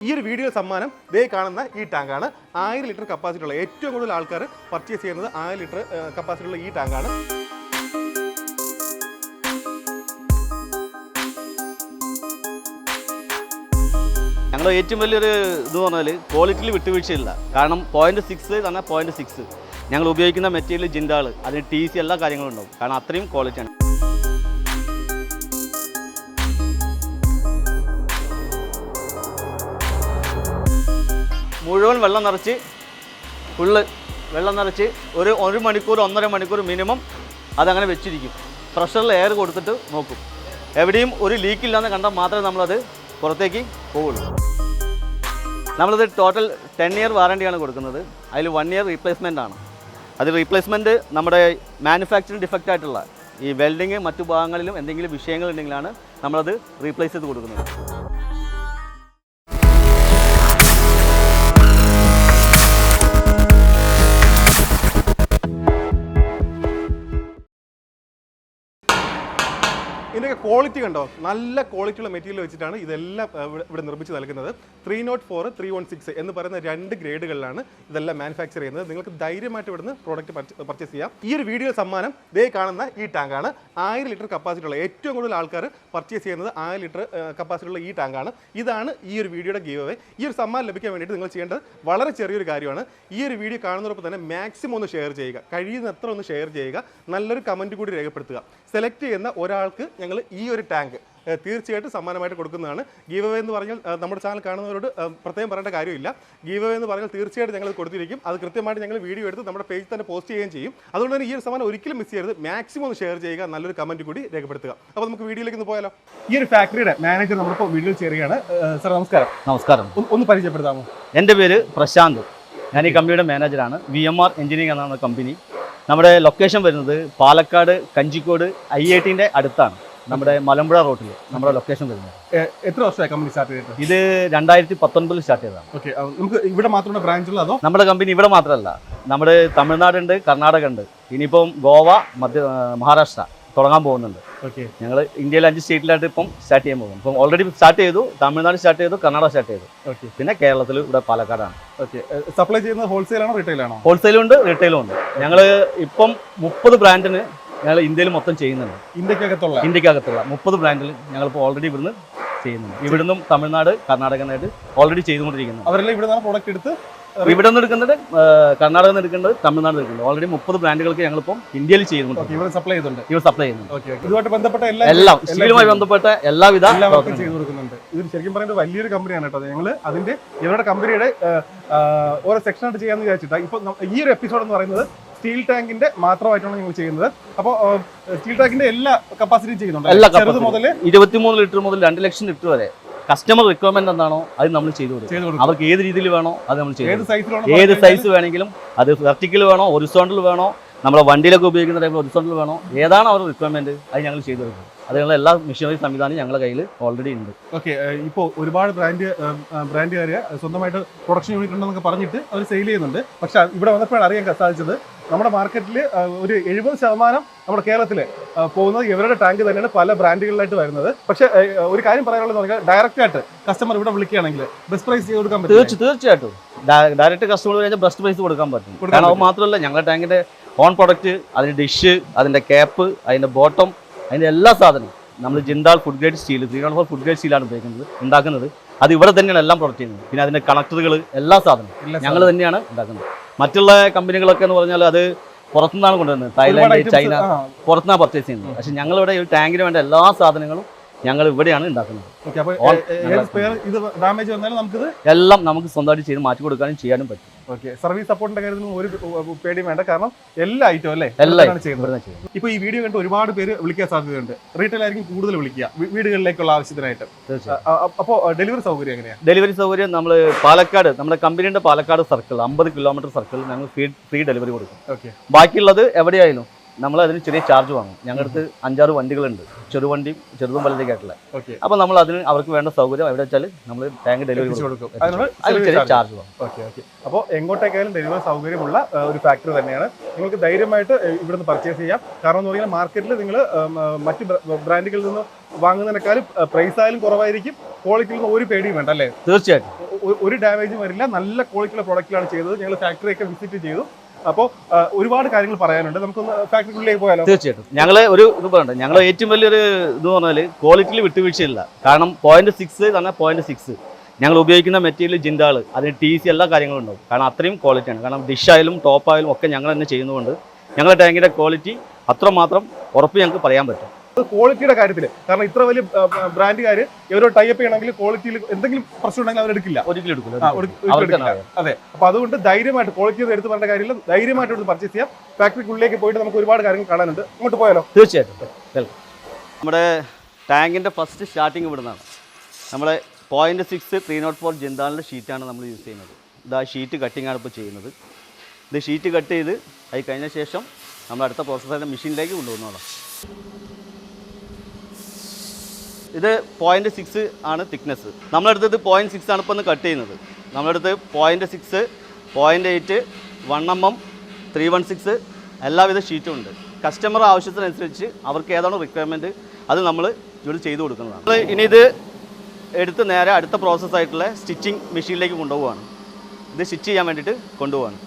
ഈ ഒരു വീഡിയോ സമ്മാനം ദേ കാണുന്ന ഈ ടാങ്കാണ് ആയിരം ലിറ്റർ കപ്പാസിറ്റി ഉള്ള ഏറ്റവും കൂടുതൽ ആൾക്കാർ പർച്ചേസ് ചെയ്യുന്നത് ആയിരം ലിറ്റർ കപ്പാസിറ്റി ഉള്ള ഈ ടാങ്കാണ് ഞങ്ങളുടെ ഏറ്റവും വലിയൊരു ഇത് പറഞ്ഞാൽ ക്വാളിറ്റിയിൽ വിട്ടുവീഴ്ചയില്ല. കാരണം പോയിന്റ് സിക്സ് തന്നെ പോയിന്റ് സിക്സ് ഞങ്ങൾ ഉപയോഗിക്കുന്ന മെറ്റീരിയൽ ജിൻഡാൾ അതിന് ടി സി എല്ലാ കാര്യങ്ങളും ഉണ്ടാവും. കാരണം അത്രയും ക്വാളിറ്റിയാണ് മുഴുവൻ വെള്ളം നിറച്ച് ഫുള്ള് വെള്ളം നിറച്ച് ഒരു ഒരു മണിക്കൂർ ഒന്നര മണിക്കൂർ മിനിമം അതങ്ങനെ വെച്ചിരിക്കും. പ്രഷറിൽ എയർ കൊടുത്തിട്ട് നോക്കും. എവിടെയും ഒരു ലീക്ക് ഇല്ലാന്ന് കണ്ടാൽ മാത്രമേ നമ്മളത് പുറത്തേക്ക് പോവുള്ളൂ. നമ്മളിത് ടോട്ടൽ ടെൻ ഇയർ വാറണ്ടിയാണ് കൊടുക്കുന്നത്. അതിൽ വൺ ഇയർ റീപ്ലേസ്മെന്റ് ആണ്. അത് റീപ്ലേസ്മെന്റ് നമ്മുടെ മാനുഫാക്ചറിങ് ഡിഫക്റ്റ് ആയിട്ടുള്ള ഈ വെൽഡിങ് മറ്റു ഭാഗങ്ങളിലും എന്തെങ്കിലും വിഷയങ്ങൾ ഉണ്ടെങ്കിലാണ് നമ്മളത് റീപ്ലേസ് ചെയ്ത് കൊടുക്കുന്നത്. ക്വാളിറ്റി കണ്ടോ? നല്ല ക്വാളിറ്റിയുള്ള മെറ്റീരിയൽ വെച്ചിട്ടാണ് ഇതെല്ലാം ഇവിടെ- നിർമ്മിച്ച് നൽകുന്നത്. Three naught four three one six എന്ന് പറയുന്ന രണ്ട് ഗ്രേഡുകളിലാണ് ഇതെല്ലാം മാനുഫാക്ചർ ചെയ്യുന്നത്. നിങ്ങൾക്ക് ധൈര്യമായിട്ട് ഇവിടുന്ന് പ്രോഡക്റ്റ് പർച്ചേസ് ചെയ്യാം. ഈ ഒരു വീഡിയോ സമ്മാനം ദേ കാണുന്ന ഈ ടാങ്കാണ് ആയിരം ലിറ്റർ കപ്പാസിറ്റി ഉള്ള ഏറ്റവും കൂടുതൽ ആൾക്കാർ പർച്ചേസ് ചെയ്യുന്നത് ആയിരം ലിറ്റർ കപ്പാസിറ്റി ഉള്ള ഈ ടാങ്കാണ് ഇതാണ് ഈ ഒരു വീഡിയോയുടെ ഗീവ് അവേ ഈ ഒരു സമ്മാനം ലഭിക്കാൻ വേണ്ടിയിട്ട് നിങ്ങൾ ചെയ്യേണ്ടത് വളരെ ചെറിയൊരു കാര്യമാണ്. ഈ ഒരു വീഡിയോ കാണുന്നതോടൊപ്പം തന്നെ മാക്സിമം ഒന്ന് ഷെയർ ചെയ്യുക. കഴിയുന്നത്ര ഒന്ന് ഷെയർ ചെയ്യുക. നല്ലൊരു കമന്റ് കൂടി രേഖപ്പെടുത്തുക. സെലക്ട് ചെയ്യുന്ന ഒരാൾക്ക് ഞങ്ങൾ ഈ ഒരു ടാങ്ക് തീർച്ചയായിട്ടും സമ്മാനമായിട്ട് കൊടുക്കുന്നതാണ്. ഗീവ് അവേ എന്ന് പറഞ്ഞാൽ നമ്മുടെ ചാനൽ കാണുന്നവരോട് പ്രത്യേകം പറയേണ്ട കാര്യമില്ല. ഗീവ് അവേ എന്ന് പറഞ്ഞാൽ തീർച്ചയായിട്ടും ഞങ്ങൾ കൊടുത്തിരിക്കും. അത് കൃത്യമായിട്ട് ഞങ്ങൾ വീഡിയോ എടുത്ത് നമ്മുടെ പേജിൽ തന്നെ പോസ്റ്റ് ചെയ്യുകയും ചെയ്യും. അതുകൊണ്ട് തന്നെ ഈ ഒരു സമ്മാനം ഒരിക്കലും മിസ് ചെയ്യരുത്. മാക്സിമം ഒന്ന് ഷെയർ ചെയ്യുക നല്ലൊരു കമന്റ് കൂടി രേഖപ്പെടുത്തുക. അപ്പോൾ നമുക്ക് വീഡിയോയിലേക്ക് ഒന്ന് പോയാലോ? ഈ ഒരു ഫാക്ടറിയുടെ മാനേജർ നമ്മളിപ്പോൾ വീഡിയോ ചേരുകയാണ്. സർ നമസ്കാരം. നമസ്കാരം. ഒന്ന് ഒന്ന് പരിചയപ്പെടുത്താമോ? എന്റെ പേര് പ്രശാന്ത്. ഞാൻ ഈ കമ്പനിയുടെ മാനേജറാണ് വി എം ആർ എഞ്ചിനീയറിംഗ് എന്നാണ് കമ്പനി നമ്മുടെ ലൊക്കേഷൻ വരുന്നത് പാലക്കാട് കഞ്ചിക്കോട് ഐ ഐ ടിന്റെ അടുത്താണ്. നമ്മുടെ മലമ്പുഴ റോട്ടിൽ നമ്മുടെ ലൊക്കേഷൻ വരുന്നത്. എത്ര വർഷമായി കമ്പനി സ്റ്റാർട്ട് ചെയ്തിട്ട്? ഇത് രണ്ടായിരത്തി പത്തൊൻപതിൽ സ്റ്റാർട്ട് ചെയ്തതാണ് ഓക്കെ നമുക്ക് ഇവിടെ മാത്രമാണ് ബ്രാഞ്ച് ഉള്ളത് അതോ? നമ്മുടെ കമ്പനി ഇവിടെ മാത്രമല്ല. നമ്മുടെ തമിഴ്നാടുണ്ട് കർണാടക ഉണ്ട് ഇനിയിപ്പം ഗോവ മധ്യ മഹാരാഷ്ട്ര തുടങ്ങാൻ പോകുന്നുണ്ട്. ഓക്കെ ഞങ്ങൾ ഇന്ത്യയിലെ അഞ്ച് സ്റ്റേറ്റിലായിട്ട് ഇപ്പം സ്റ്റാർട്ട് ചെയ്യാൻ പോകുന്നു. ഇപ്പം ഓൾറെഡി സ്റ്റാർട്ട് ചെയ്തു തമിഴ്നാട് സ്റ്റാർട്ട് ചെയ്തു കർണാടക സ്റ്റാർട്ട് ചെയ്തു. ഓക്കെ പിന്നെ കേരളത്തിൽ ഇവിടെ പാലക്കാടാണ്. ഓക്കെ സപ്ലൈ ചെയ്യുന്നത് ഹോൾസെയിലാണോ റീറ്റെയിലാണോ ഹോൾസെയിലും ഉണ്ട് റീറ്റെയിലും ഉണ്ട്. ഞങ്ങൾ ഇപ്പം മുപ്പത് ബ്രാൻഡിന് ഞങ്ങൾ ഇന്ത്യയിൽ മൊത്തം ചെയ്യുന്നുണ്ട്. ഇന്ത്യക്കകത്തുള്ള? ഇന്ത്യക്കകത്തുള്ള. മുപ്പത് ബ്രാൻഡിൽ ഞങ്ങളിപ്പോൾ ഓൾറെഡി ഇവിടുന്ന് ചെയ്യുന്നുണ്ട്. ഇവിടുന്നും തമിഴ്നാട് കർണാടക എന്നായിട്ട് ഓൾറെഡി ചെയ്തുകൊണ്ടിരിക്കുന്നു. അവരെല്ലാം ഇവിടെ നിന്നാണ് പ്രോഡക്റ്റ് എടുത്ത് ഇവിടെ നിന്ന് എടുക്കുന്നത് കർണാടക കർണാടകയിൽ നിന്ന് എടുക്കുന്നത് തമിഴ്നാട് എടുക്കുന്നത് ഓൾറെഡി മുപ്പത് ബ്രാൻഡുകൾക്ക് ഞങ്ങളിപ്പം ഇന്ത്യയിൽ ചെയ്യുന്നുണ്ട് ഇവർ സപ്ലൈ ചെയ്യുന്നുണ്ട്. ഇവർ സപ്ലൈ ചെയ്യുന്നുണ്ട്. ഇതുമായിട്ട് ബന്ധപ്പെട്ട എല്ലാ സ്റ്റീലുമായി ബന്ധപ്പെട്ട എല്ലാവിധ. ചെയ്തു കൊടുക്കുന്നുണ്ട്. ഇത് ശരിക്കും പറയുന്നത് വലിയൊരു കമ്പനിയാണ് കേട്ടോ. ഞങ്ങൾ അതിന്റെ ഇവരുടെ കമ്പനിയുടെ ഓരോ സെക്ഷനായിട്ട് ചെയ്യാന്ന് വിചാരിച്ചിട്ടാ. ഇപ്പൊ ഈ ഒരു എപ്പിസോഡ് എന്ന് പറയുന്നത് സ്റ്റീൽ ടാങ്കിന്റെ മാത്രമായിട്ടാണ് നിങ്ങൾ ചെയ്യുന്നത്. അപ്പോൾ സ്റ്റീൽ ടാങ്കിന്റെ എല്ലാ കപ്പാസിറ്റിയും ചെയ്യുന്നുണ്ട് എല്ലാ ചെറുത്. മുതൽ ഇരുപത്തിമൂന്ന് ലിറ്റർ മുതൽ രണ്ട് ലക്ഷം ലിറ്റർ വരെ. കസ്റ്റമർ റിക്വയർമെന്റ് എന്താണോ അത് നമ്മൾ ചെയ്തു കൊടുക്കും. അവർക്ക് ഏത് രീതിയിൽ വേണോ അത് നമ്മൾ ചെയ്തു. ഏത് സൈസ് വേണമെങ്കിലും അത് വെർട്ടിക്കൽ വേണോ ഒറിസോണ്ടൽ വേണോ നമ്മളെ വണ്ടിയിലൊക്കെ ഉപയോഗിക്കുന്ന ടൈപ്പ് ഒറിസോണ്ടൽ വേണോ? ഏതാണ് അവരുടെ റിക്വയർമെന്റ് അത് ഞങ്ങൾ ചെയ്തു കൊടുക്കും അതിനുള്ള എല്ലാ മെഷീനറി സംവിധാനം ഞങ്ങളുടെ കയ്യിൽ ഓൾറെഡി ഉണ്ട്. ഓക്കെ ഇപ്പോൾ ഒരുപാട് ബ്രാൻഡ് ബ്രാൻഡുകാർ സ്വന്തമായിട്ട് പ്രൊഡക്ഷൻ യൂണിറ്റ് ഉണ്ടെന്നൊക്കെ പറഞ്ഞിട്ട് അവർ സെയിൽ ചെയ്യുന്നുണ്ട്. പക്ഷേ ഇവിടെ വന്നപ്പോഴാണ് അറിയാൻ സാധിച്ചത് നമ്മുടെ മാർക്കറ്റിൽ ഒരു എഴുപത് ശതമാനം നമ്മുടെ കേരളത്തിൽ പോകുന്നത് ഇവരുടെ ടാങ്ക് തന്നെയാണ് പല ബ്രാൻഡുകളിലായിട്ട് വരുന്നത്. പക്ഷേ ഒരു കാര്യം പറയാനുള്ളത് പറഞ്ഞാൽ ഡയറക്റ്റ് ആയിട്ട് കസ്റ്റമർ ഇവിടെ വിളിക്കുകയാണെങ്കിൽ ബെസ്റ്റ് പ്രൈസ് ചെയ്ത് കൊടുക്കാൻ പറ്റും തീർച്ച തീർച്ചയായിട്ടും. ഡയറക്റ്റ് കസ്റ്റമർ കഴിഞ്ഞാൽ ബെസ്റ്റ് പ്രൈസ് കൊടുക്കാൻ പറ്റും. കാരണം അത് മാത്രമല്ല ഞങ്ങളുടെ ടാങ്കിന്റെ ഓൺ പ്രൊഡക്റ്റ് അതിന്റെ ഡിഷ് അതിന്റെ ക്യാപ്പ് അതിന്റെ ബോട്ടം അതിന്റെ എല്ലാ സാധനവും നമ്മൾ Jindal food grade steel three four food grade സ്റ്റീലാണ് ഉപയോഗിക്കുന്നത് ഉണ്ടാക്കുന്നത്. അത് ഇവിടെ തന്നെയാണ് എല്ലാം പ്രൊഡക്റ്റ് ചെയ്യുന്നത്. പിന്നെ അതിന്റെ കണക്ടറുകൾ എല്ലാ സാധനവും ഞങ്ങൾ തന്നെയാണ് ഉണ്ടാക്കുന്നത്. മറ്റുള്ള കമ്പനികളൊക്കെ എന്ന് പറഞ്ഞാൽ അത് പുറത്തുനിന്നാണ് കൊണ്ടുവരുന്നത്. തായ്ലാൻഡ് ചൈന പുറത്തുനിന്നാണ് പർച്ചേസ് ചെയ്യുന്നത്. പക്ഷേ ഞങ്ങളിവിടെ ഒരു ടാങ്കിന് വേണ്ട എല്ലാ സാധനങ്ങളും ഞങ്ങൾ ഇവിടെയാണ് ഉണ്ടാക്കുന്നത്. എല്ലാം നമുക്ക് സ്വന്തമായിട്ട് ചെയ്ത് മാറ്റി കൊടുക്കാനും ചെയ്യാനും പറ്റും. സർവീസ് സപ്പോർട്ടിന്റെ കാര്യത്തിൽ ഒരു പേടിയും വേണ്ട. കാരണം എല്ലാ ഐറ്റവും അല്ലേ? എല്ലാം ചെയ്യുന്നത്. ഇപ്പൊ ഈ വീഡിയോ കണ്ട് ഒരുപാട് പേര് വിളിക്കാൻ സാധ്യതയുണ്ട്. റീറ്റെയിൽ ആയിരിക്കും കൂടുതൽ വിളിക്കുക. വീടുകളിലേക്കുള്ള ആവശ്യത്തിനായിട്ട്. അപ്പോൾ ഡെലിവറി സൗകര്യം എങ്ങനെയാണ് ഡെലിവറി സൗകര്യം നമ്മൾ പാലക്കാട് നമ്മുടെ കമ്പനിയുടെ പാലക്കാട് സർക്കിൾ അമ്പത് കിലോമീറ്റർ സർക്കിൾ ഞങ്ങൾ ഫ്രീ ഫ്രീ ഡെലിവറി കൊടുക്കും. ബാക്കിയുള്ളത് എവിടെയായാലും നമ്മൾ അതിന് ചെറിയ ചാർജ് വാങ്ങും. ഞങ്ങളുടെ അടുത്ത് അഞ്ചാറ് വണ്ടികളുണ്ട്. ചെറുവണ്ടിയും ചെറുതും വലുതൊക്കെയായിട്ടുള്ള അപ്പോൾ നമ്മൾ അതിന് അവർക്ക് വേണ്ട സൗകര്യം എവിടെ വെച്ചാൽ നമ്മൾ ടാങ്ക് ഡെലിവറി കൊടുക്കും. അതിന് ചെറിയ ചാർജ് വാങ്ങും. Okay okay. അപ്പോൾ എങ്ങോട്ടേക്കായാലും ഡെലിവറി സൗകര്യമുള്ള ഒരു ഫാക്ടറി തന്നെയാണ്. നിങ്ങൾക്ക് ധൈര്യമായിട്ട് ഇവിടുന്ന് പർച്ചേസ് ചെയ്യാം. കാരണം എന്ന് പറഞ്ഞാൽ മാർക്കറ്റിൽ നിങ്ങൾ മറ്റ് ബ്രാൻഡുകളിൽ നിന്ന് വാങ്ങുന്നതിനേക്കാളും പ്രൈസ് ആയാലും കുറവായിരിക്കും. ക്വാളിറ്റിയിൽ നിന്ന് ഒരു പേടിയും വേണ്ട അല്ലേ? തീർച്ചയായിട്ടും. ഒരു ഡാമേജും വരില്ല. നല്ല ക്വാളിറ്റിയുള്ള പ്രോഡക്റ്റിലാണ് ചെയ്തത്. ഞങ്ങൾ ഫാക്ടറി ഒക്കെ വിസിറ്റ് ചെയ്തു. അപ്പോൾ ഒരുപാട് കാര്യങ്ങൾ പറയാനുണ്ട്. നമുക്കൊന്ന് ഫാക്ടറിക്കുള്ളിലേക്ക് പോയാലോ? തീർച്ചയായിട്ടും. ഞങ്ങൾ ഒരു ഇത് പറയണ്ട. ഞങ്ങൾ ഏറ്റവും വലിയൊരു ഇത് പറഞ്ഞാൽ ക്വാളിറ്റിയിൽ വിട്ടുവീഴ്ചയില്ല. കാരണം പോയിന്റ് സിക്സ് തന്നെ പോയിന്റ് സിക്സ് ഞങ്ങൾ ഉപയോഗിക്കുന്ന മെറ്റീരിയൽ ജിന്താൾ അതിന് ടി സി എല്ലാ കാര്യങ്ങളും ഉണ്ടാവും. കാരണം അത്രയും ക്വാളിറ്റിയാണ് കാരണം ഡിഷ് ആയാലും ടോപ്പ് ആയാലും ഒക്കെ ഞങ്ങൾ തന്നെ ചെയ്യുന്നതുകൊണ്ട് ഞങ്ങളുടെ ടാങ്കിന്റെ ക്വാളിറ്റി അത്രമാത്രം ഉറപ്പ് ഞങ്ങൾക്ക് പറയാൻ പറ്റും. ക്വാളിറ്റിയുടെ കാര്യത്തിൽ കാരണം ഇത്ര വലിയ ബ്രാൻഡുകാർ ഇവരോ ടൈപ്പ് ചെയ്യണമെങ്കിൽ ക്വാളിറ്റിയിൽ എന്തെങ്കിലും പ്രശ്നം ഉണ്ടെങ്കിൽ അവരെടുക്കില്ല ഒരിക്കലും എടുക്കില്ല. അതെ. അപ്പൊ അതുകൊണ്ട് ധൈര്യമായിട്ട് ക്വാളിറ്റി എടുത്ത് പറഞ്ഞ കാര്യമില്ല. ധൈര്യമായിട്ട് എടുത്ത് പർച്ചേസ് ചെയ്യാം. ഫാക്ടറിക്കുള്ളിലേക്ക് പോയിട്ട് നമുക്ക് ഒരുപാട് കാര്യങ്ങൾ കാണാനുണ്ട്. അങ്ങോട്ട് പോയാലോ? തീർച്ചയായിട്ടും. നമ്മുടെ ടാങ്കിന്റെ ഫസ്റ്റ് സ്റ്റാർട്ടിങ് ഇവിടുന്നാണ്. നമ്മുടെ point six three naught four ജിന്താലിന്റെ ഷീറ്റാണ് നമ്മൾ യൂസ് ചെയ്യുന്നത്. ഇത് ആ ഷീറ്റ് കട്ടിംഗ് ആണ് ഇപ്പോൾ ചെയ്യുന്നത്. ഇത് ഷീറ്റ് കട്ട് ചെയ്ത് അത് കഴിഞ്ഞ ശേഷം നമ്മൾ അടുത്ത പ്രോസസ്സായിട്ട് മെഷീനിലേക്ക് കൊണ്ടുപോകുന്നതാണ് ഇത് പോയിന്റ് സിക്സ് ആണ് തിക്നെസ് നമ്മളെടുത്തത് പോയിന്റ് സിക്സ് ആണ് ഇപ്പോൾ ഒന്ന് കട്ട് ചെയ്യുന്നത്. നമ്മളെടുത്ത് point six point eight one M M three one six എല്ലാവിധ ഷീറ്റും ഉണ്ട്. കസ്റ്റമർ ആവശ്യത്തിനനുസരിച്ച് അവർക്ക് ഏതാണ് റിക്വയർമെന്റ് അത് നമ്മൾ ഇവിടെ ചെയ്തു കൊടുക്കുന്നതാണ്. ഇനി ഇത് എടുത്ത് നേരെ അടുത്ത പ്രോസസ്സായിട്ടുള്ള സ്റ്റിച്ചിങ് മെഷീനിലേക്ക് കൊണ്ടുപോവുകയാണ് ഇത് സ്റ്റിച്ച് ചെയ്യാൻ വേണ്ടിയിട്ട് കൊണ്ടുപോവാണ്.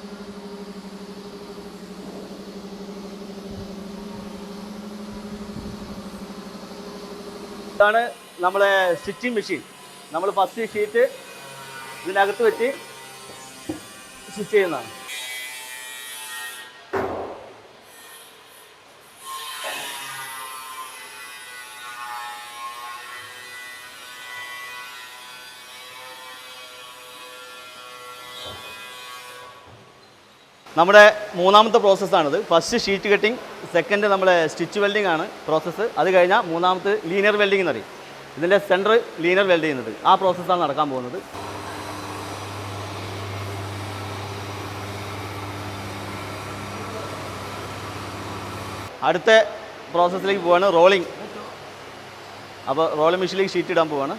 ഇതാണ് നമ്മളെ സ്റ്റിച്ചിങ് മെഷീൻ. നമ്മൾ ഫസ്റ്റ് ഷീറ്റ് ഇതിനകത്ത് വെച്ച് സ്റ്റിച്ച് ചെയ്യുന്നതാണ്. നമ്മുടെ മൂന്നാമത്തെ പ്രോസസ്സാണിത് ഫസ്റ്റ് ഷീറ്റ് കട്ടിങ് സെക്കൻഡ് നമ്മുടെ സ്റ്റിച്ച് വെൽഡിംഗ് ആണ് പ്രോസസ്സ് അത് കഴിഞ്ഞാൽ മൂന്നാമത്തെ ലീനിയർ വെൽഡിംഗ് എന്നറിയും ഇതിന്റെ സെന്റർ ലീനിയർ വെൽഡ് ചെയ്യുന്നത്. ആ പ്രോസസ്സാണ് നടക്കാൻ പോകുന്നത്. അടുത്ത പ്രോസസ്സിലേക്ക് പോവാണ് റോളിംഗ് അപ്പോൾ റോളിംഗ് മെഷീനിലേക്ക് ഷീറ്റ് ഇടാൻ പോവാണ്.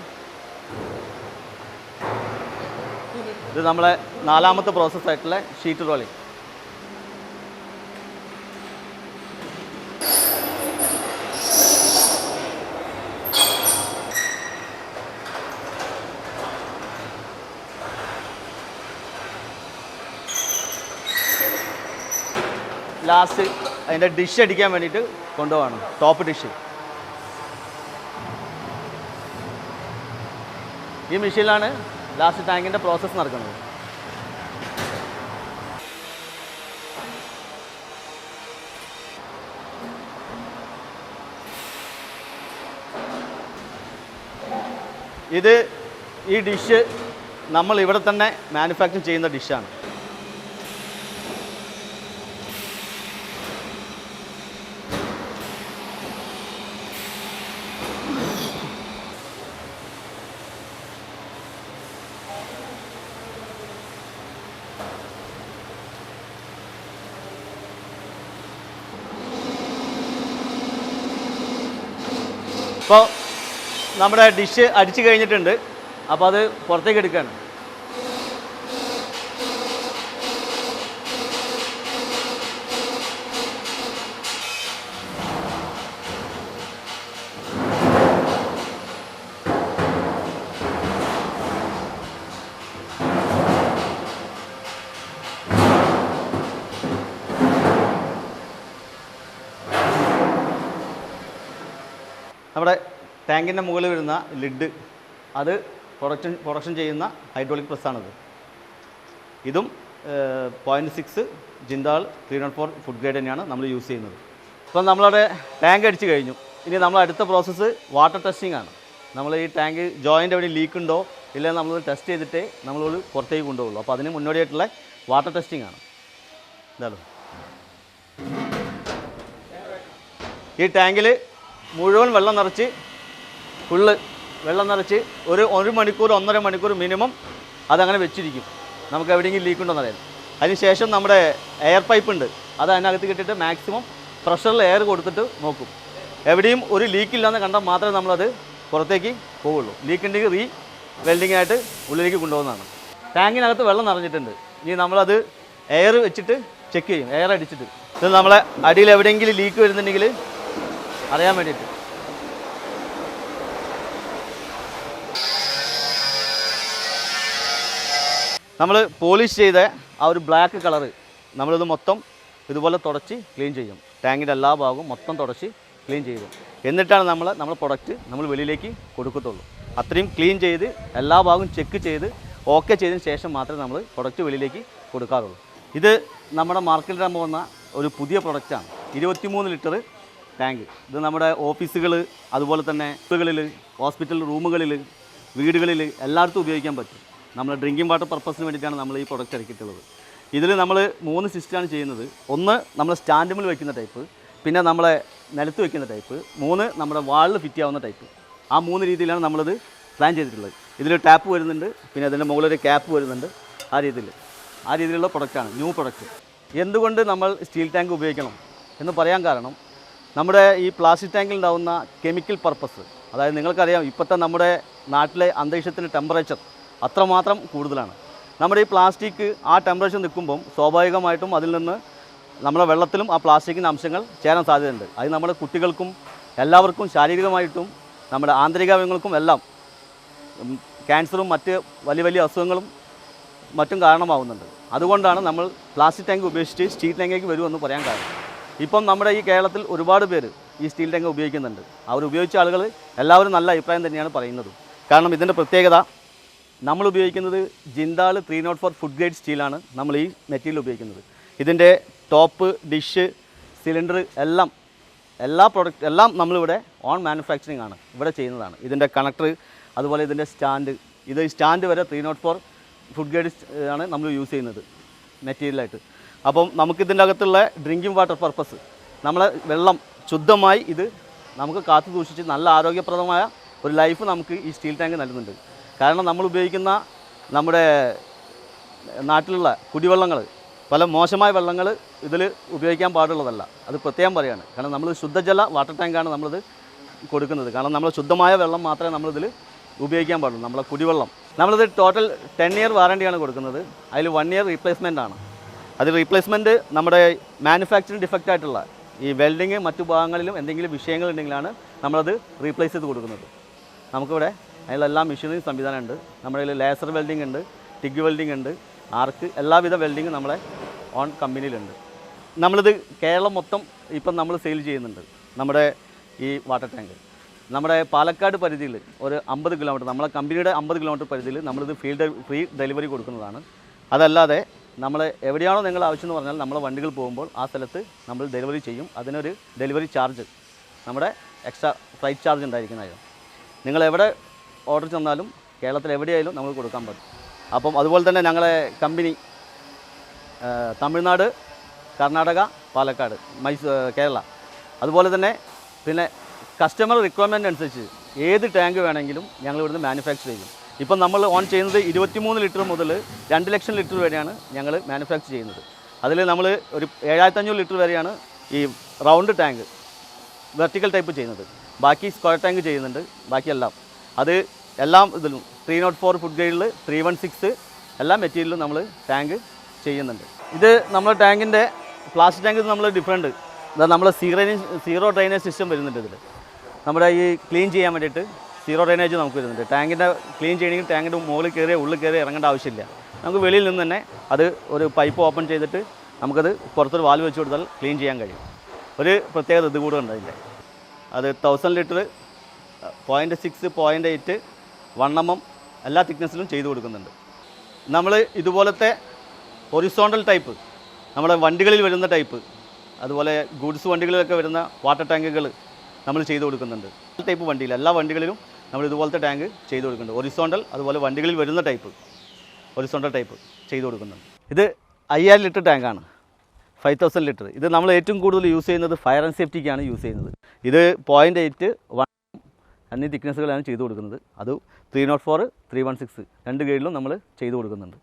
ഇത് നമ്മളെ നാലാമത്തെ പ്രോസസ്സായിട്ടുള്ള ഷീറ്റ് റോളിംഗ് ലാസ്റ്റ് അതിന്റെ ഡിഷ് അടിക്കാൻ വേണ്ടിയിട്ട് കൊണ്ടുപോകണം ടോപ്പ് ഡിഷ് ഈ മെഷീനിലാണ് ലാസ്റ്റ് ടാങ്കിന്റെ പ്രോസസ്സ് നടക്കുന്നത്. ഇത് ഈ ഡിഷ് നമ്മൾ ഇവിടെ തന്നെ മാനുഫാക്ചർ ചെയ്യുന്ന ഡിഷാണ് ഇപ്പോൾ നമ്മുടെ ഡിഷ് അടിച്ചു കഴിഞ്ഞിട്ടുണ്ട്. അപ്പോൾ അത് പുറത്തേക്ക് എടുക്കുകയാണ്. ടാങ്കിന്റെ മുകളിൽ വരുന്ന ലിഡ് അത് പ്രൊഡക്ഷൻ പ്രൊഡക്ഷൻ ചെയ്യുന്ന ഹൈഡ്രോളിക് പ്രസ്സാണിത്. ഇതും point six Jindal three naught four food grade തന്നെയാണ് നമ്മൾ യൂസ് ചെയ്യുന്നത്. ഇപ്പം നമ്മളവിടെ ടാങ്ക് അടിച്ച് കഴിഞ്ഞു. ഇനി നമ്മൾ അടുത്ത പ്രോസസ്സ് വാട്ടർ ടെസ്റ്റിംഗ് ആണ്. നമ്മൾ ഈ ടാങ്ക് ജോയിന്റ് എവിടെ ലീക്ക് ഉണ്ടോ ഇല്ലെങ്കിൽ നമ്മൾ ടെസ്റ്റ് ചെയ്തിട്ടേ നമ്മൾ പുറത്തേക്ക് കൊണ്ടുപോകുള്ളൂ അപ്പോൾ അതിന് മുന്നോടിയായിട്ടുള്ള വാട്ടർ ടെസ്റ്റിംഗ് ആണ്. എന്തായാലും. ഈ ടാങ്കിൽ മുഴുവൻ വെള്ളം നിറച്ച് ഫുള്ള് വെള്ളം നിറച്ച് ഒരു ഒരു മണിക്കൂർ ഒന്നര മണിക്കൂർ മിനിമം അതങ്ങനെ വെച്ചിരിക്കും. നമുക്ക് എവിടെയെങ്കിലും ലീക്ക് ഉണ്ടോ എന്നറിയാം അതിനുശേഷം നമ്മുടെ എയർ പൈപ്പ് ഉണ്ട്. അത് അതിനകത്ത് കിട്ടിയിട്ട് മാക്സിമം പ്രഷറിൽ എയർ കൊടുത്തിട്ട് നോക്കും. എവിടെയും ഒരു ലീക്ക് ഇല്ലാന്ന് കണ്ടാൽ മാത്രമേ നമ്മളത് പുറത്തേക്ക് പോവുള്ളൂ. ലീക്ക് ഉണ്ടെങ്കിൽ റീ വെൽഡിംഗ് ആയിട്ട് ഉള്ളിലേക്ക് കൊണ്ടുപോകുന്നതാണ്. ടാങ്കിനകത്ത് വെള്ളം നിറഞ്ഞിട്ടുണ്ട്. ഇനി നമ്മളത് എയർ വെച്ചിട്ട് ചെക്ക് ചെയ്യും. എയർ അടിച്ചിട്ട്. ഇത് നമ്മളെ അടിയിൽ എവിടെയെങ്കിലും ലീക്ക് വരുന്നുണ്ടെങ്കിൽ അറിയാൻ വേണ്ടിയിട്ട്. നമ്മൾ പോളിഷ് ചെയ്ത ആ ഒരു ബ്ലാക്ക് കളറ് നമ്മളിത് മൊത്തം ഇതുപോലെ തുടച്ച് ക്ലീൻ ചെയ്യും. ടാങ്കിന്റെ എല്ലാ ഭാഗവും മൊത്തം തുടച്ച് ക്ലീൻ ചെയ്തു എന്നിട്ടാണ് നമ്മൾ നമ്മുടെ പ്രൊഡക്റ്റ് നമ്മൾ വെളിയിലേക്ക് കൊടുക്കത്തുള്ളൂ. അത്രയും ക്ലീൻ ചെയ്ത് എല്ലാ ഭാഗവും ചെക്ക് ചെയ്ത് ഓക്കെ ചെയ്തതിന് ശേഷം മാത്രമേ നമ്മൾ പ്രൊഡക്റ്റ് വെളിയിലേക്ക് കൊടുക്കാറുള്ളൂ. ഇത് നമ്മുടെ മാർക്കറ്റിൽ പോകുന്ന ഒരു പുതിയ പ്രൊഡക്റ്റാണ് ഇരുപത്തിമൂന്ന് ലിറ്റർ ടാങ്ക് ഇത് നമ്മുടെ ഓഫീസുകൾ അതുപോലെ തന്നെ ഹോസ്പിറ്റൽ റൂമുകളിൽ വീടുകളിൽ എല്ലായിടത്തും ഉപയോഗിക്കാൻ പറ്റും. നമ്മൾ ഡ്രിങ്കിങ് വാട്ടർ പർപ്പസിന് വേണ്ടിയിട്ടാണ് നമ്മൾ ഈ പ്രൊഡക്റ്റ് ഇറക്കിയിട്ടുള്ളത്. ഇതിൽ നമ്മൾ മൂന്ന് സിസ്റ്റമാണ് ചെയ്യുന്നത്. ഒന്ന് നമ്മൾ സ്റ്റാൻഡിൽ വയ്ക്കുന്ന ടൈപ്പ് പിന്നെ നമ്മളെ നിലത്ത് വയ്ക്കുന്ന ടൈപ്പ് മൂന്ന് നമ്മുടെ വാളിൽ ഫിറ്റ് ആവുന്ന ടൈപ്പ് ആ മൂന്ന് രീതിയിലാണ് നമ്മളിത് പ്ലാൻ ചെയ്തിട്ടുള്ളത്. ഇതിൽ ടാപ്പ് വരുന്നുണ്ട് പിന്നെ അതിന്റെ മുകളിലൊരു ക്യാപ്പ് വരുന്നുണ്ട്. ആ രീതിയിൽ. ആ രീതിയിലുള്ള പ്രൊഡക്റ്റാണ് ന്യൂ പ്രൊഡക്റ്റ് എന്തുകൊണ്ട് നമ്മൾ സ്റ്റീൽ ടാങ്ക് ഉപയോഗിക്കണം എന്ന് പറയാൻ കാരണം നമ്മുടെ ഈ പ്ലാസ്റ്റിക് ടാങ്കിൽ ഉണ്ടാകുന്ന കെമിക്കൽ പർപ്പസ് അതായത് നിങ്ങൾക്കറിയാം ഇപ്പോഴത്തെ നമ്മുടെ നാട്ടിലെ അന്തരീക്ഷത്തിന്റെ ടെമ്പറേച്ചർ അത്രമാത്രം കൂടുതലാണ്. നമ്മുടെ ഈ പ്ലാസ്റ്റിക് ആ ടെമ്പറേച്ചർ നിൽക്കുമ്പം സ്വാഭാവികമായിട്ടും അതിൽ നിന്ന് നമ്മുടെ വെള്ളത്തിലും ആ പ്ലാസ്റ്റിക്കിന്റെ അംശങ്ങൾ ചേരാൻ സാധ്യതയുണ്ട്. അത് നമ്മുടെ കുട്ടികൾക്കും എല്ലാവർക്കും ശാരീരികമായിട്ടും നമ്മുടെ ആന്തരികാവയവങ്ങൾക്കും എല്ലാം ക്യാൻസറും മറ്റ് വലിയ വലിയ അസുഖങ്ങളും മറ്റും കാരണമാവുന്നുണ്ട്. അതുകൊണ്ടാണ് നമ്മൾ പ്ലാസ്റ്റിക് ടാങ്ക് ഉപേക്ഷിച്ച് സ്റ്റീൽ ടാങ്കിലേക്ക് വരുമെന്ന് പറയാൻ കാരണം. ഇപ്പം നമ്മുടെ ഈ കേരളത്തിൽ ഒരുപാട് പേര് ഈ സ്റ്റീൽ ടാങ്ക് ഉപയോഗിക്കുന്നുണ്ട്. അവർ ഉപയോഗിച്ച ആളുകൾ എല്ലാവരും നല്ല അഭിപ്രായം തന്നെയാണ് പറയുന്നത്. കാരണം ഇതിന്റെ പ്രത്യേകത നമ്മൾ ഉപയോഗിക്കുന്നത് Jindal three naught four food grade സ്റ്റീലാണ് നമ്മൾ ഈ മെറ്റീരിയൽ ഉപയോഗിക്കുന്നത്. ഇതിന്റെ ടോപ്പ് ഡിഷ് സിലിണ്ടർ എല്ലാം എല്ലാ പ്രൊഡക്റ്റ് എല്ലാം നമ്മളിവിടെ ഓൺ മാനുഫാക്ചറിങ് ആണ് ഇവിടെ ചെയ്യുന്നതാണ്. ഇതിന്റെ കണക്ടർ അതുപോലെ ഇതിന്റെ സ്റ്റാൻഡ് ഇത് സ്റ്റാൻഡ് വരെ three naught four food grade ആണ് നമ്മൾ യൂസ് ചെയ്യുന്നത് മെറ്റീരിയലായിട്ട് അപ്പം നമുക്കിതിന്റെ അകത്തുള്ള ഡ്രിങ്കിങ് വാട്ടർ പർപ്പസ് നമ്മളെ വെള്ളം ശുദ്ധമായി ഇത് നമുക്ക് കാത്തു സൂക്ഷിച്ച് നല്ല ആരോഗ്യപ്രദമായ ഒരു ലൈഫ് നമുക്ക് ഈ സ്റ്റീൽ ടാങ്ക് നൽകുന്നുണ്ട്. കാരണം നമ്മൾ ഉപയോഗിക്കുന്ന നമ്മുടെ നാട്ടിലുള്ള കുടിവെള്ളങ്ങൾ പല മോശമായ വെള്ളങ്ങൾ ഇതിൽ ഉപയോഗിക്കാൻ പാടുള്ളതല്ല. അത് പ്രത്യേകം പറയാണ്. കാരണം നമ്മൾ ശുദ്ധജല വാട്ടർ ടാങ്കാണ് നമ്മളിത് കൊടുക്കുന്നത്. കാരണം നമ്മൾ ശുദ്ധമായ വെള്ളം മാത്രമേ നമ്മളിതിൽ ഉപയോഗിക്കാൻ പാടുള്ളൂ. നമ്മളെ കുടിവെള്ളം. നമ്മളിത് ടോട്ടൽ ടെൻ ഇയർ വാറണ്ടിയാണ് കൊടുക്കുന്നത്. അതിൽ വൺ ഇയർ റീപ്ലേസ്മെന്റ് ആണ്. അത് റീപ്ലേസ്മെന്റ് നമ്മുടെ മാനുഫാക്ചറിങ് ഡിഫക്റ്റ് ആയിട്ടുള്ള ഈ വെൽഡിങ് മറ്റു ഭാഗങ്ങളിലും എന്തെങ്കിലും വിഷയങ്ങൾ ഉണ്ടെങ്കിലാണ് നമ്മളത് റീപ്ലേസ് ചെയ്ത് കൊടുക്കുന്നത്. നമുക്കിവിടെ അതിലെല്ലാ മെഷീനറി സംവിധാനമുണ്ട്. നമ്മുടെ കയ്യിൽ ലേസർ വെൽഡിംഗ് ഉണ്ട് ടിഗ് വെൽഡിംഗ് ഉണ്ട് ആർക്ക് എല്ലാവിധ വെൽഡിങ്ങും നമ്മളെ ഓൺ കമ്പനിയിലുണ്ട് നമ്മളിത് കേരളം മൊത്തം ഇപ്പം നമ്മൾ സെയിൽ ചെയ്യുന്നുണ്ട്. നമ്മുടെ ഈ വാട്ടർ ടാങ്ക് നമ്മുടെ പാലക്കാട് പരിധിയിൽ ഒരു അമ്പത് കിലോമീറ്റർ നമ്മളെ കമ്പനിയുടെ അമ്പത് കിലോമീറ്റർ പരിധിയിൽ നമ്മളിത് ഫീൽഡ് ഫ്രീ ഡെലിവറി കൊടുക്കുന്നതാണ്. അതല്ലാതെ നമ്മൾ എവിടെയാണോ നിങ്ങൾ ആവശ്യം എന്ന് പറഞ്ഞാൽ നമ്മളെ വണ്ടികൾ പോകുമ്പോൾ ആ സ്ഥലത്ത് നമ്മൾ ഡെലിവറി ചെയ്യും. അതിനൊരു ഡെലിവറി ചാർജ് നമ്മുടെ എക്സ്ട്രാ ഫ്ലൈറ്റ് ചാർജ് ഉണ്ടായിരിക്കുന്നതായിരുന്നു നിങ്ങൾ എവിടെ ഓർഡർ ചെന്നാലും കേരളത്തിൽ എവിടെയായാലും നമുക്ക് കൊടുക്കാൻ പറ്റും. അപ്പം അതുപോലെ തന്നെ ഞങ്ങളെ കമ്പനി തമിഴ്നാട് കർണാടക പാലക്കാട് മൈസൂ കേരള. അതുപോലെ തന്നെ പിന്നെ കസ്റ്റമർ റിക്വയർമെന്റ് അനുസരിച്ച് ഏത് ടാങ്ക് വേണമെങ്കിലും ഞങ്ങൾ ഇവിടുന്ന് മാനുഫാക്ചർ ചെയ്യും. ഇപ്പം നമ്മൾ ഓൺ ചെയ്യുന്നത് ഇരുപത്തിമൂന്ന് ലിറ്റർ മുതൽ രണ്ട് ലക്ഷം ലിറ്റർ വരെയാണ് ഞങ്ങൾ മാനുഫാക്ചർ ചെയ്യുന്നത്. അതിൽ നമ്മൾ ഒരു ഏഴായിരത്തഞ്ഞൂറ് ലിറ്റർ വരെയാണ് ഈ റൗണ്ട് ടാങ്ക് വെർട്ടിക്കൽ ടൈപ്പ് ചെയ്യുന്നത്. ബാക്കി സ്ക്വയർ ടാങ്ക് ചെയ്യുന്നുണ്ട്. ബാക്കിയെല്ലാം അത് എല്ലാം ഇതിലും ത്രീ നോട്ട് ഫോർ ഫുഡ് ഗ്രേഡിൽ ത്രീ വൺ സിക്സ് എല്ലാ മെറ്റീരിയലും നമ്മൾ ടാങ്ക് ചെയ്യുന്നുണ്ട്. ഇത് നമ്മുടെ ടാങ്കിന്റെ പ്ലാസ്റ്റിക് ടാങ്ക് നമ്മൾ ഡിഫറെന്റ് നമ്മൾ സീറേനേജ് സീറോ ഡ്രൈനേജ് സിസ്റ്റം വരുന്നുണ്ട് ഇതിൽ നമ്മുടെ ഈ ക്ലീൻ ചെയ്യാൻ വേണ്ടിയിട്ട് സീറോ ഡ്രൈനേജ് നമുക്ക് വരുന്നുണ്ട്. ടാങ്കിന്റെ ക്ലീൻ ചെയ്യണമെങ്കിൽ ടാങ്കിന്റെ മുകളിൽ കയറി ഉള്ളിൽ കയറി ഇറങ്ങേണ്ട ആവശ്യമില്ല. നമുക്ക് വെളിയിൽ നിന്ന് തന്നെ അത് ഒരു പൈപ്പ് ഓപ്പൺ ചെയ്തിട്ട് നമുക്കത് പുറത്തൊരു വാൽവ് വെച്ച് കൊടുത്താൽ ക്ലീൻ ചെയ്യാൻ കഴിയും. ഒരു പ്രത്യേകത ഇത് കൂടെ ഉണ്ട് അതിന്റെ അത് thousand litre point six point eight M എല്ലാ തിക്നെസ്സിലും ചെയ്തു കൊടുക്കുന്നുണ്ട്. നമ്മൾ ഇതുപോലത്തെ ഒറിസോണ്ടൽ ടൈപ്പ് നമ്മുടെ വണ്ടികളിൽ വരുന്ന ടൈപ്പ് അതുപോലെ ഗുഡ്സ് വണ്ടികളിലൊക്കെ വരുന്ന വാട്ടർ ടാങ്കുകൾ നമ്മൾ ചെയ്തു കൊടുക്കുന്നുണ്ട്. ടൈപ്പ് വണ്ടിയിൽ എല്ലാ വണ്ടികളിലും നമ്മൾ ഇതുപോലത്തെ ടാങ്ക് ചെയ്തു കൊടുക്കുന്നുണ്ട്. ഒറിസോണ്ടൽ അതുപോലെ വണ്ടികളിൽ വരുന്ന ടൈപ്പ് ഒറിസോണ്ടൽ ടൈപ്പ് ചെയ്തു കൊടുക്കുന്നുണ്ട്. ഇത് അയ്യായിരം ലിറ്റർ ടാങ്കാണ് ഫൈവ് തൗസൻഡ് ലിറ്റർ. ഇത് നമ്മൾ ഏറ്റവും കൂടുതൽ യൂസ് ചെയ്യുന്നത് ഫയർ ആൻഡ് സേഫ്റ്റിക്കാണ് യൂസ് ചെയ്യുന്നത്. ഇത് പോയിന്റ് എയ്റ്റ് വൺ എന്നീ തിക്നെസ്സുകളാണ് ചെയ്തു കൊടുക്കുന്നത്. അത് three naught four three one six രണ്ട് ഗൈഡിലും നമ്മൾ ചെയ്തു കൊടുക്കുന്നുണ്ട്.